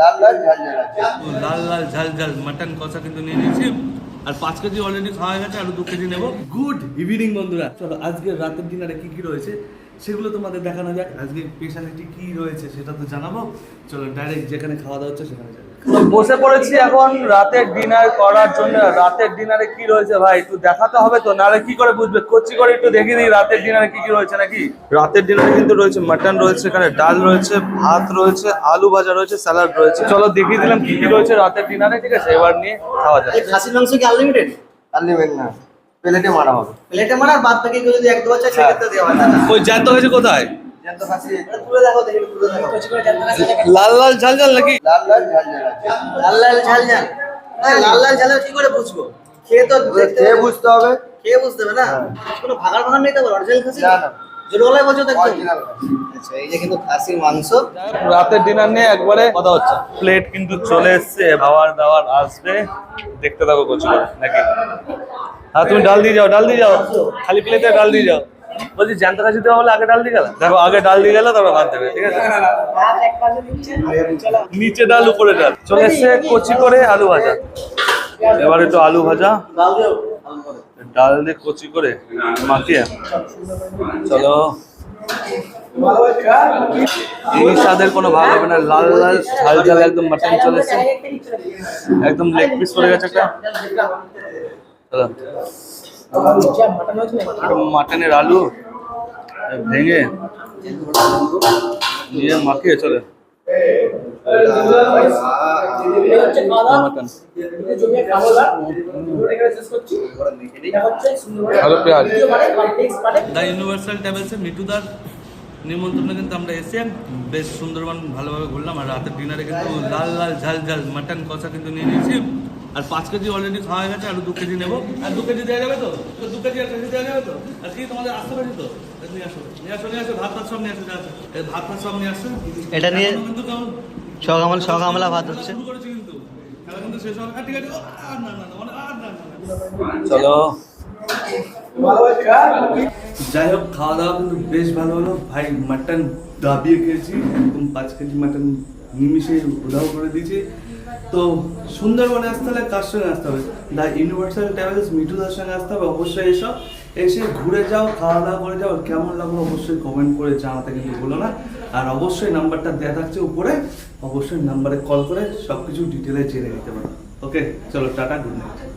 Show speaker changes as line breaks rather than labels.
লাল লাল, ঝাল ঝাল
তো মাটন কষা কিন্তু নিয়ে নিয়েছি। আর পাঁচ কেজি অলরেডি খাওয়া গেছে, আরও দু কেজি নেব। গুড ইভিনিং বন্ধুরা। চলো আজকে রাতের ডিনারে কি কি রয়েছে সেগুলো তোমাদের দেখানো যাক। আজকে স্পেশালিটি কি রয়েছে সেটা তো জানাব। চলো ডাইরেক্ট যেখানে খাওয়া দাওয়া হচ্ছে সেখানে যাব বসে পড়েছি এখন রাতের ডিনার করার জন্য। রাতের ডিনারে কি রয়েছে ভাই? একটু দেখাতে হবে তো নাহলে কি করে বুঝবে? কচি করে একটু দেখিয়ে দিই রাতের ডিনারে কি কি রয়েছে নাকি? রাতের ডিনারে কিন্তু রয়েছে মাটন রয়েছে এখানে ডাল রয়েছে ভাত রয়েছে আলু ভাজা রয়েছে স্যালাড রয়েছে। চলো দেখিয়ে দিলাম কি কি রয়েছে রাতের ডিনারে ঠিক আছে? এবার নিয়ে খাওয়া যাবে
এই খাসির মাংস কি আনলিমিটেড
আনলিমিটেড না। প্লেটে মারা হবে।
প্লেটে মারা বাদ বাকি যদি এক দু চায় সেক্ষেত্রে দেওয়া হয়। না
ওই জ্যান্ত হয়েছে কোথায়?
খাসি
লাল লাল ঝাল ঝাল নাকি?
লাল লাল ঝাল ঝাল।
লাল লাল ঝাল ঝাল। হ্যাঁ লাল লাল ঝাল কি করে বুঝব। খেয়ে তো দেখতে
খেয়ে বুঝতে হবে।
খেয়ে বুঝতে হবে না?
হ্যাঁ।
কোনো ভাগার ভাগার নেই তো অরিজিনাল খাসি?
না।
বলছো তো
খাসি।
আচ্ছা এই যে কিন্তু খাসির মাংস।
রাতের ডিনার নিয়ে একবারে কথা হচ্ছে। প্লেট কিন্তু চলে এসছে খাবার দাবার আসবে। দেখতে থাকো কচি নাকি? হ্যাঁ তুমি ডাল দিয়ে যাও ডাল দিয়ে যাও। খালি প্লেটে ডাল দিয়ে যাও। বলছি, জ্যান্ত কাছে দেওয়া হলে আগে ডাল দিয়ে গেল দেখো, আগে ডাল দিয়ে গেলে তারপর ভাত দেবে, ঠিক আছে? নিচে ডাল, উপরে ডাল। চলে এসছে কচি করে আলু ভাজা। এবার একটু আলু ভাজা।
ডাল
দিয়ে কচি করে মাখিয়ে। চলো। এই স্বাদের কোনো ভাগ হবে না, লাল লাল, ঝাল ঝাল, একদম মাটন চলে এসছে। একদম লেগ পিস পড়ে গেছে একটা। মাটনের আলু। ভেঙে নিয়ে মাখিয়ে চলে। দ্য ইউনিভার্সাল ট্রাভেলসে মিঠুদার নিমন্ত্রণে কিন্তু আমরা এসে বেশ সুন্দরবন ভালোভাবে ঘুরলাম। আর রাতের ডিনারে কিন্তু লাল লাল ঝাল ঝাল মাটন কষা কিন্তু নিয়ে নিয়েছি। আর পাঁচ কেজি অলরেডি খাওয়া হয়ে গেছে আর দু কেজি নেব। আর দু কেজি দেওয়া যাবে তো? দু কেজি আর কেজি দেওয়া যাবে তো? আর কি তোমাদের আসতে পারি তো? নিয়ে আসো নিয়ে আসো নিয়ে আসো ভাত ভাত সব নিয়ে আসো ভাত ভাত সব নিয়ে আসো।
এটা নিয়ে-
কিন্তু কেমন?
ভাত হচ্ছে।
চলো। যাই হোক খাওয়া দাওয়া কিন্তু বেশ ভালো হলো। ভাই মাটন দাবিয়ে খেয়েছি। পাঁচ কেজি মাটন নিমিশে উধাও করে দিয়েছি। তো সুন্দরবনে আসতে হলে কার সঙ্গে আসতে হবে? দ্য ইউনিভার্সাল ট্রাভেলস মিঠুদার সঙ্গে আসতে হবে, অবশ্যই এসো। এসে ঘুরে যাও, খাওয়া দাওয়া করে যাও কেমন লাগল অবশ্যই কমেন্ট করে জানাতে কিন্তু ভুলো না। আর অবশ্যই নাম্বারটা দেওয়া থাকছে উপরে, অবশ্যই নাম্বারে কল করে সব কিছু ডিটেলে জেনে নিতে পারো। ওকে চলো, টাটা গুড নাইট